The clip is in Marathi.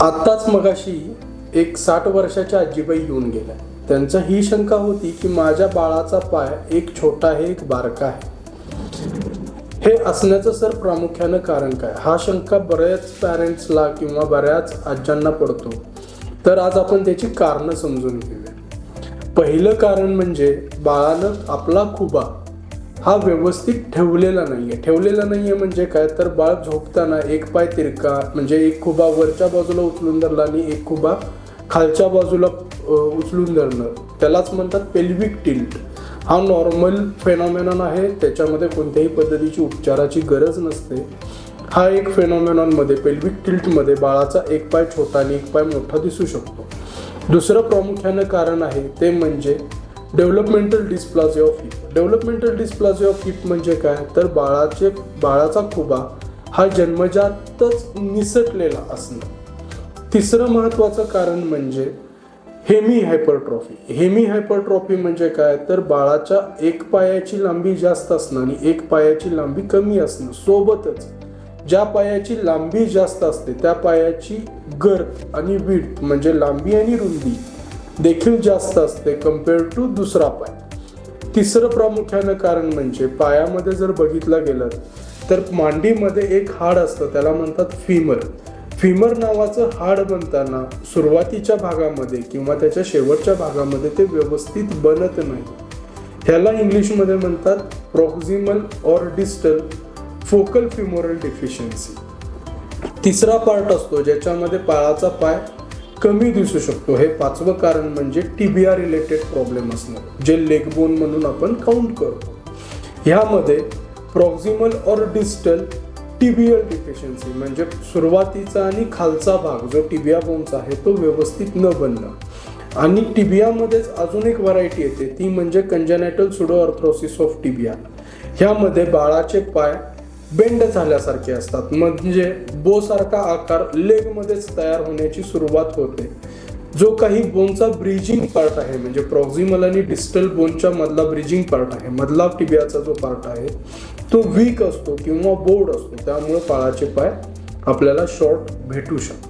आत्ताच मगाशी एक साठ वर्षाच्या आजीबाई येऊन गेल्या. त्यांचा ही शंका होती की माझ्या बाळाचा पाय एक छोटा आहे एक बारका आहे. हे असण्याचं सर प्रामुख्यानं कारण काय? हा शंका बऱ्याच पॅरेंट्सला किंवा बऱ्याच आजांना पडतो. तर आज आपण त्याची कारणं समजून घेऊया. पहिलं कारण म्हणजे बाळानं आपला खुबा हा व्यवस्थित ठेवलेला नाही आहे ठेवलेला नाही आहे म्हणजे काय? तर बाळ झोपताना एक पाय तिरका म्हणजे एक खुबा वरच्या बाजूला उचलून धरला आणि एक खुबा खालच्या बाजूला उचलून धरणं. त्यालाच म्हणतात पेल्विक टिल्ट हा नॉर्मल फेनॉमेनॉन आहे. त्याच्यामध्ये कोणत्याही पद्धतीची उपचाराची गरज नसते. हा एक फेनॉमेनॉनमध्ये पेल्विक टिल्टमध्ये बाळाचा एक पाय छोटा आणि एक पाय मोठा दिसू शकतो. दुसरं प्रामुख्यानं कारण आहे ते म्हणजे developmental dysplasia of hip developmental dysplasia of hip म्हणजे काय? तर बाळाचे बाळाचा खुबा हा जन्मजातच निसटलेला असणं. तिसरं महत्त्वाचं कारण म्हणजे हेमी हायपरट्रॉफी हेमी हायपरट्रॉफी म्हणजे काय? तर बाळाच्या एक पायाची लांबी जास्त असणं आणि एक पायाची लांबी कमी असणं. सोबतच ज्या पायाची लांबी जास्त असते त्या पायाची गर्थ आणि विड म्हणजे लांबी आणि रुंदी देखील जास्त असते कंपेअर टू दुसरा पाय. तिसरं प्रामुख्यानं कारण म्हणजे पायामध्ये जर बघितलं गेलं तर मांडीमध्ये एक हाड असतं त्याला म्हणतात फिमर फिमर नावाचं हाड बनताना सुरुवातीच्या भागामध्ये किंवा त्याच्या शेवटच्या भागामध्ये ते व्यवस्थित बनत नाही. ह्याला इंग्लिशमध्ये म्हणतात proximal or distal focal femoral deficiency तिसरा पार्ट असतो ज्याच्यामध्ये पाळाचा पाय कमी दिसू शकतो. हे पाचवं कारण म्हणजे टिबिया रिलेटेड प्रॉब्लेम असणं जे लेगबोन म्हणून आपण काउंट करतो. ह्यामध्ये proximal or distal TBL deficiency म्हणजे सुरुवातीचा आणि खालचा भाग जो टिबिया बोनचा आहे तो व्यवस्थित न बनणं. आणि टिबियामध्येच अजून एक व्हरायटी येते ती म्हणजे congenital pseudo arthrosis of tibia ह्यामध्ये बाळाचे पाय बेंड झाल्यासारखे असतात. म्हणजे बोसारखा आकार लेगमध्येच तयार होण्याची सुरुवात होते. जो काही बोनचा ब्रिजिंग पार्ट आहे म्हणजे प्रॉक्झिमल आणि डिस्टल बोनच्या मधला ब्रिजिंग पार्ट आहे मधला टिबियाचा जो पार्ट आहे तो वीक असतो किंवा बोर्ड असतो. त्यामुळे पाळाचे पाय आपल्याला शॉर्ट भेटू शकतात.